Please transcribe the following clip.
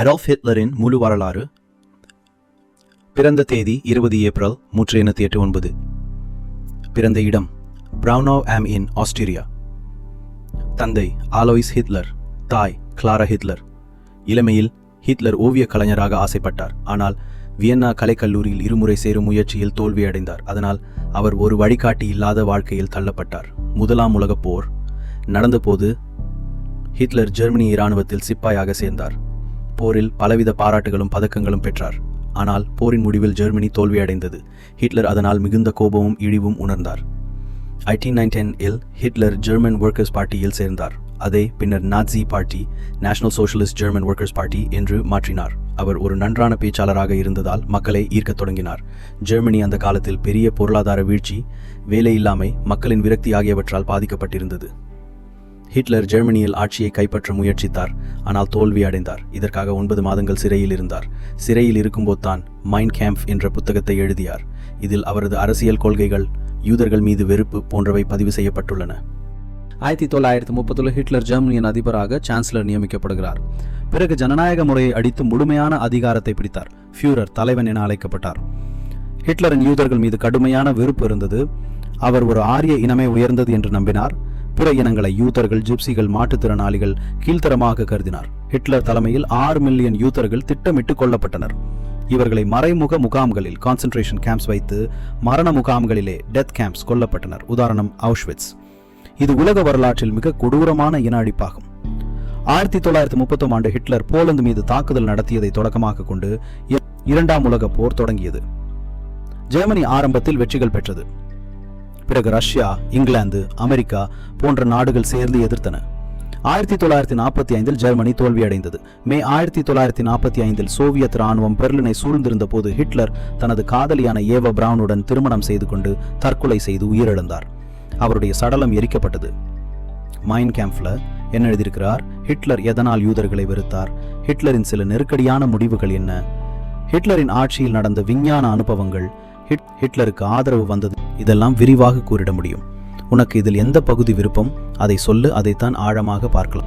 Adolf ஹிட்லரின் முழு வரலாறு பிறந்த தேதி இருபது ஏப்ரல் நூற்றி எண்ணூற்றி எட்டு ஒன்பது. பிறந்த இடம் பிரவுனோ ஆம் இன் ஆஸ்திரியா. தந்தை ஆலோய்ஸ் ஹிட்லர் தாய் கிளாரா ஹிட்லர். இளமையில் ஹிட்லர் ஓவியக் கலைஞராக ஆசைப்பட்டார். ஆனால் வியன்னா கலைக்கல்லூரியில் இருமுறை சேரும் முயற்சியில் தோல்வியடைந்தார் அதனால் அவர் ஒரு வழிகாட்டி இல்லாத வாழ்க்கையில் தள்ளப்பட்டார். முதலாம் உலகப் போர் நடந்தபோது ஹிட்லர் ஜெர்மனி இராணுவத்தில் சிப்பாயாக சேர்ந்தார். போரில் பலவித பாராட்டுகளும் பதக்கங்களும் பெற்றார். ஆனால் போரின் முடிவில் ஜெர்மனி தோல்வியடைந்தது. ஹிட்லர் அதனால் மிகுந்த கோபமும் இழிவும் உணர்ந்தார். ஐட்டீன் இல் ஹிட்லர் ஜெர்மன் ஒர்க்கர்ஸ் பார்ட்டியில் சேர்ந்தார். அதை பின்னர் Nazi party National Socialist German workers party என்று மாற்றினார். அவர் ஒரு நன்றான பேச்சாளராக இருந்ததால் மக்களை ஈர்க்கத் தொடங்கினார். ஜெர்மனி அந்த காலத்தில் பெரிய பொருளாதார வீழ்ச்சி வேலையில்லாமை மக்களின் விரக்தி ஆகியவற்றால் பாதிக்கப்பட்டிருந்தது. ஹிட்லர் ஜெர்மனியில் ஆட்சியை கைப்பற்ற முயற்சித்தார் ஆனால் தோல்வி அடைந்தார் இதற்காக ஒன்பது மாதங்கள் சிறையில் இருந்தார். சிறையில் இருக்கும்போது தான் மைண்ட் கேம்ப் என்ற புத்தகத்தை எழுதியார். இதில் அவரது அரசியல் கொள்கைகள் யூதர்கள் மீது வெறுப்பு போன்றவை பதிவு செய்யப்பட்டுள்ளன. ஆயிரத்தி தொள்ளாயிரத்தி முப்பதுல ஹிட்லர் ஜெர்மனியின் அதிபராக சான்சலர் நியமிக்கப்படுகிறார். பிறகு ஜனநாயக முறையை அடித்து முழுமையான அதிகாரத்தை பிடித்தார். ஃபியூரர் தலைவன் என அழைக்கப்பட்டார். ஹிட்லரின் யூதர்கள் மீது கடுமையான வெறுப்பு இருந்தது. அவர் ஒரு ஆரிய இனமே உயர்ந்தது என்று நம்பினார். பிற இனங்களை யூதர்கள் ஜிப்சிகள் மாற்றுத்திறனாளிகள் கீழ்த்தரமாக கருதினார். ஹிட்லர் தலைமையில் ஆறு மில்லியன் யூதர்கள் திட்டமிட்டு கொல்லப்பட்டனர். இவர்களை மறைமுக முகாம்களில் கான்சென்ட்ரேஷன் கேம்ப்ஸ் வைத்து மரண முகாம்களிலே டெத் கேம்ப்ஸ் கொல்லப்பட்டனர். உதாரணம் அவுஷ்விட்ஸ் இது உலக வரலாற்றில் மிக கொடூரமான இன அழிப்பாகும். ஆயிரத்தி தொள்ளாயிரத்தி முப்பத்தோம் ஆண்டு ஹிட்லர் போலந்து மீது தாக்குதல் நடத்தியதை தொடக்கமாக கொண்டு இரண்டாம் உலக போர் தொடங்கியது. ஜெர்மனி ஆரம்பத்தில் வெற்றிகள் பெற்றது. பிறகு ரஷ்யா இங்கிலாந்து அமெரிக்கா போன்ற நாடுகள் சேர்ந்து எதிர்த்தன. ஆயிரத்தி தொள்ளாயிரத்தி நாற்பத்தி ஐந்தில் ஜெர்மனி தோல்வியடைந்தது. மே ஆயிரத்தி தொள்ளாயிரத்தி நாற்பத்தி ஐந்தில் சோவியத் ராணுவம் பெர்லினை சூழ்ந்திருந்த போது ஹிட்லர் தனது காதலியான ஏவ பிரவுனுடன் திருமணம் செய்து கொண்டு தற்கொலை செய்து உயிரிழந்தார். அவருடைய சடலம் எரிக்கப்பட்டது. மைன் கேம்ப்ல என்ன எழுதியிருக்கிறார்? ஹிட்லர் எதனால் யூதர்களை வெறுத்தார்? ஹிட்லரின் சில நெருக்கடியான முடிவுகள் என்ன? ஹிட்லரின் ஆட்சியில் நடந்த விஞ்ஞான அனுபவங்கள் ஹிட் ஹிட்லருக்கு ஆதரவு வந்தது இதெல்லாம் விரிவாக கூறிட முடியும். உனக்கு இதில் எந்த பகுதி விருப்பம்? அதை சொல்லு அதைத்தான் ஆழமாக பார்க்கலாம்.